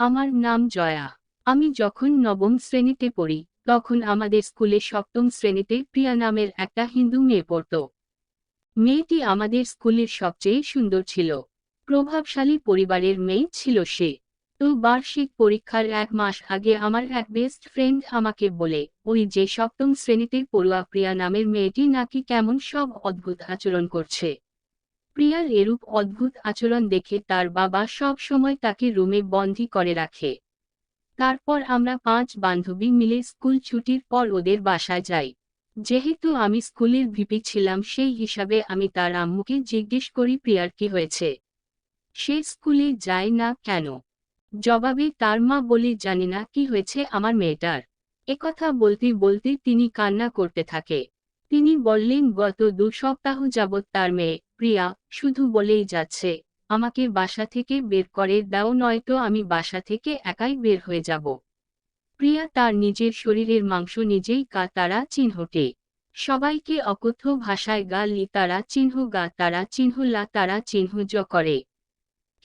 আমার নাম জয়া। আমি যখন নবম শ্রেণীতে পড়ি, তখন আমাদের স্কুলে সপ্তম শ্রেণীতে প্রিয়া নামের একটা হিন্দু মেয়ে পড়ত। মেয়েটি আমাদের স্কুলের সবচেয়ে সুন্দর ছিল। প্রভাবশালী পরিবারের মেয়ে ছিল সে। তো বার্ষিক পরীক্ষার এক মাস আগে আমার এক বেস্ট ফ্রেন্ড আমাকে বলে, ওই যে সপ্তম শ্রেণীতে পড়ুয়া প্রিয়া নামের মেয়েটি নাকি কেমন সব অদ্ভুত আচরণ করছে। প্রিয়ার এরূপ অদ্ভুত আচরণ দেখে তার বাবা সব সময় তাকে রুমে বন্দী করে রাখে। তারপর আমরা পাঁচ বান্ধবী মিলে স্কুল ছুটির পর ওদের বাসায় যাই। যেহেতু আমি স্কুলের ভিপি ছিলাম, সেই হিসাবে আমি তার আম্মুকে জিজ্ঞেস করি, প্রিয়ার কি হয়েছে? সে স্কুলে যায় না কেন? জবাবে, তার মা বলে জানি না কি হয়েছে আমার মেয়েটার। একথা বলতে বলতে তিনি কান্না করতে থাকে। তিনি বললেন, গত দু সপ্তাহ যাবৎ তার মেয়ে, প্রিয়া, শুধু বলেই যাচ্ছে, আমাকে বাসা থেকে বের করে দাও, নয়তো আমি বাসা থেকে একাই বের হয়ে যাব। প্রিয়া তার নিজের শরীরের মাংস নিজেই কা তারা চিহ্নটে সবাইকে অকথ্য ভাষায় গা লি তারা চিহ্ন, গা তারা চিহ্ন, লা তারা চিহ্ন জ করে।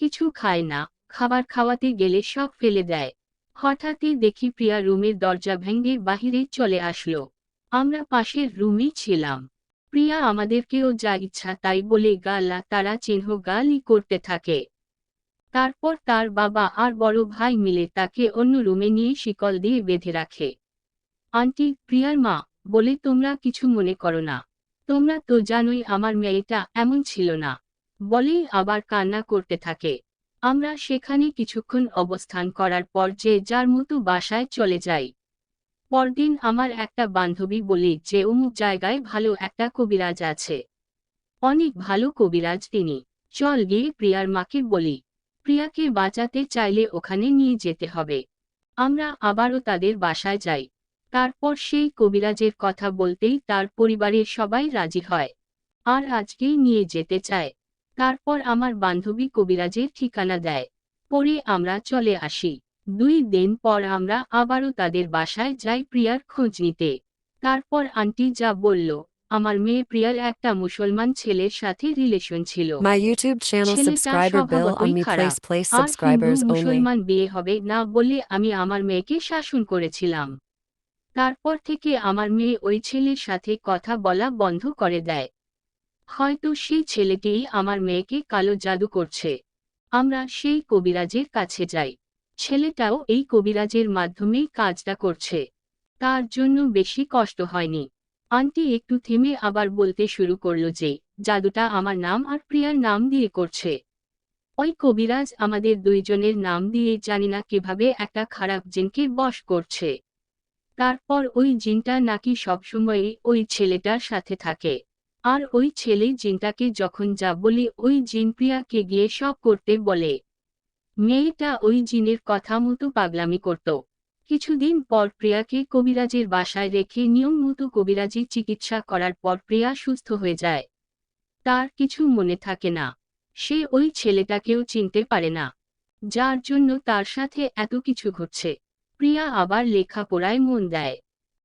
কিছু খায় না, খাবার খাওয়াতে গেলে সব ফেলে দেয়। হঠাৎই দেখি প্রিয়া রুমের দরজা ভেঙে বাহিরে চলে আসলো। আমরা পাশের রুমই ছিলাম। প্রিয়া আমাদেরকেও যা ইচ্ছা তাই বলে গালা তারা চিহ্ন গালি করতে থাকে। তারপর তার বাবা আর বড় ভাই মিলে তাকে অন্য রুমে নিয়ে শিকল দিয়ে বেঁধে রাখে। আন্টি, প্রিয়ার মা, বলে তোমরা কিছু মনে করো না। তোমরা তো জানোই আমার মেয়েটা এমন ছিল না। বলেই আবার কান্না করতে থাকে। আমরা সেখানে কিছুক্ষণ অবস্থান করার পর যে যার মতো বাসায় চলে যাই। পরদিন আমার একটা বান্ধবী বলে যে অমুক জায়গায় ভালো একটা কবিরাজ আছে। অনেক ভালো কবিরাজ তিনি। চল গিয়ে প্রিয়ার মাকে বলি, প্রিয়াকে বাঁচাতে চাইলে ওখানে নিয়ে যেতে হবে। আমরা আবারও তাদের বাসায় যাই। তারপর সেই কবিরাজের কথা বলতেই তার পরিবারের সবাই রাজি হয়। আর আজকেই নিয়ে যেতে চায়। তারপর আমার বান্ধবী কবিরাজের ঠিকানা দেয়। পরে আমরা চলে আসি। দুই দিন পর আমরা আবারও তাদের বাসায় যাই প্রিয়ার খোঁজ নিতে। তারপর আন্টি যা বলল আমার মেয়ে প্রিয়ার একটা মুসলমান ছেলের সাথে রিলেশন ছিল। My YouTube channel subscriber bill on me place place subscribers only. মুসলমান বিয়ে হবে না বলে আমি আমার মেয়েকে শাসন করেছিলাম। তারপর থেকে আমার মেয়ে ওই ছেলের সাথে কথা বলা বন্ধ করে দেয়। হয়তো সেই ছেলেটিই আমার মেয়েকে কালো জাদু করছে। আমরা সেই কবিরাজের কাছে যাই। ছেলেটাও এই কবিরাজের মাধ্যমেই কাজটা করছে। তার জন্য বেশি কষ্ট হয়নি। আন্টি একটু থেমে আবার বলতে শুরু করল যে, জাদুটা আমার নাম আর প্রিয়ার নাম দিয়ে করছে। ওই কবিরাজ আমাদের দুইজনের নাম দিয়ে জানি না কীভাবে একটা খারাপ জিনকে বশ করছে। তারপর ওই জিনটা নাকি সবসময়ই ওই ছেলেটার সাথে থাকে। আর ওই ছেলে জিনটাকে যখন যা বলি ওই জিন প্রিয়াকে গিয়ে সব করতে বলে। মেয়েটা ওই জিনের কথা মতো পাগলামি করত। কিছুদিন পর প্রিয়াকে কবিরাজের বাসায় রেখে নিয়ম মতো কবিরাজি চিকিৎসা করার পর প্রিয়া সুস্থ হয়ে যায়। তার কিছু মনে থাকে না। সে ওই ছেলেটাকেও চিনতে পারে না। যার জন্য তার সাথে এত কিছু ঘটছে। প্রিয়া আবার লেখাপড়ায় মন দেয়।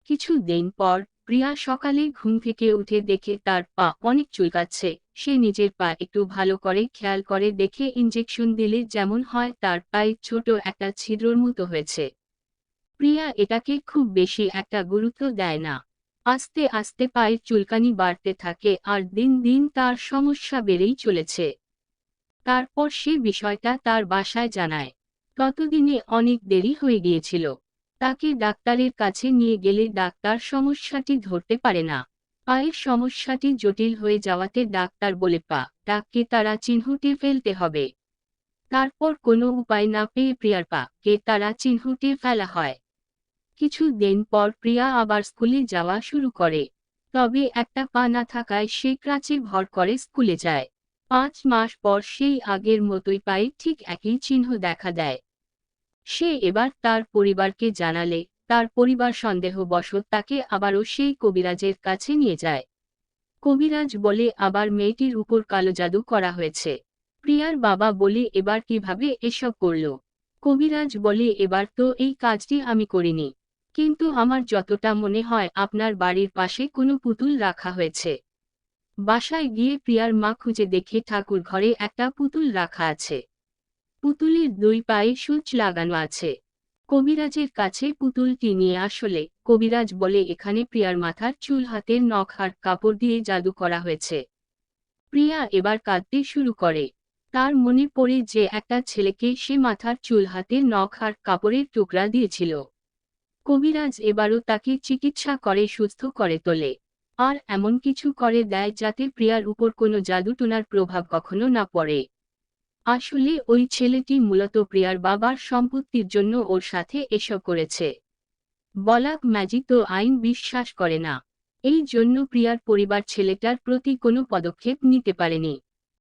কিছুদিন পর প্রিয়া সকালে ঘুম থেকে উঠে দেখে তার পা অনেক চুলকাচ্ছে। সে নিজের পা একটু ভালো করে খেয়াল করে দেখে ইঞ্জেকশন দিলে যেমন হয় তার পায়ে ছোট একটা ছিদ্রর মতো হয়েছে। প্রিয়া এটাকে খুব বেশি একটা গুরুত্ব দেয় না। আস্তে আস্তে পায়ের চুলকানি বাড়তে থাকে আর দিন দিন তার সমস্যা বেড়েই চলেছে। তারপর সে বিষয়টা তার বাসায় জানায়। ততদিনে অনেক দেরি হয়ে গিয়েছিল। তাকে ডাক্তারের কাছে নিয়ে গেলে ডাক্তার সমস্যাটি ধরতে পারে না। পায়ের সমস্যাটি জটিল হয়ে যাওয়াতে ডাক্তার বলে, পা, ডাককে তারা চিহ্নটে ফেলতে হবে। তারপর কোনো উপায় না পেয়ে প্রিয়ার পা কে তারা চিহ্নটে ফেলা হয়। কিছু দিন পর প্রিয়া আবার স্কুলে যাওয়া শুরু করে। তবে একটা পা না থাকায় সে ক্রাচে ভর করে স্কুলে যায়। পাঁচ মাস পর সেই আগের মতোই পায়ে ঠিক একই চিহ্ন দেখা দেয়। সে এবার তার পরিবারকে জানালে, তার পরিবার সন্দেহবশত তাকে আবারও সেই কবিরাজের কাছে নিয়ে যায়। কবিরাজ বলে, আবার মেয়েটির উপর কালো জাদু করা হয়েছে। প্রিয়ার বাবা বলে, এবার কীভাবে এসব করল? কবিরাজ বলে, এবার তো এই কাজটি আমি করিনি। কিন্তু আমার যতটা মনে হয়, আপনার বাড়ির পাশে কোনো পুতুল রাখা হয়েছে। বাসায় গিয়ে প্রিয়ার মা খুঁজে দেখে ঠাকুর ঘরে একটা পুতুল রাখা আছে। পুতুলের দুই পায়ে সূচ লাগানো আছে। কবিরাজের কাছে পুতুলটি নিয়ে আসলে, কবিরাজ বলে, এখানে প্রিয়ার মাথার চুল, হাতের নখ আর কাপড় দিয়ে জাদু করা হয়েছে। প্রিয়া এবার কাঁদতে শুরু করে। তার মনে পড়ে যে একটা ছেলেকে সে মাথার চুল, হাতের নখ আর কাপড়ের টুকরা দিয়েছিল। কবিরাজ এবারও তাকে চিকিৎসা করে, সুস্থ করে তোলে। আর এমন কিছু করে দেয় যাতে প্রিয়ার উপর কোনো জাদুটোনার প্রভাব কখনো না পড়ে। আসলে ওই ছেলেটি মূলত প্রিয়ার বাবার সম্পত্তির জন্য ওর সাথে এসব করেছে। বলাক ম্যাজি তো আইন বিশ্বাস করে না। এই জন্য প্রিয়ার পরিবার ছেলেটার প্রতি কোনো পদক্ষেপ নিতে পারেনি।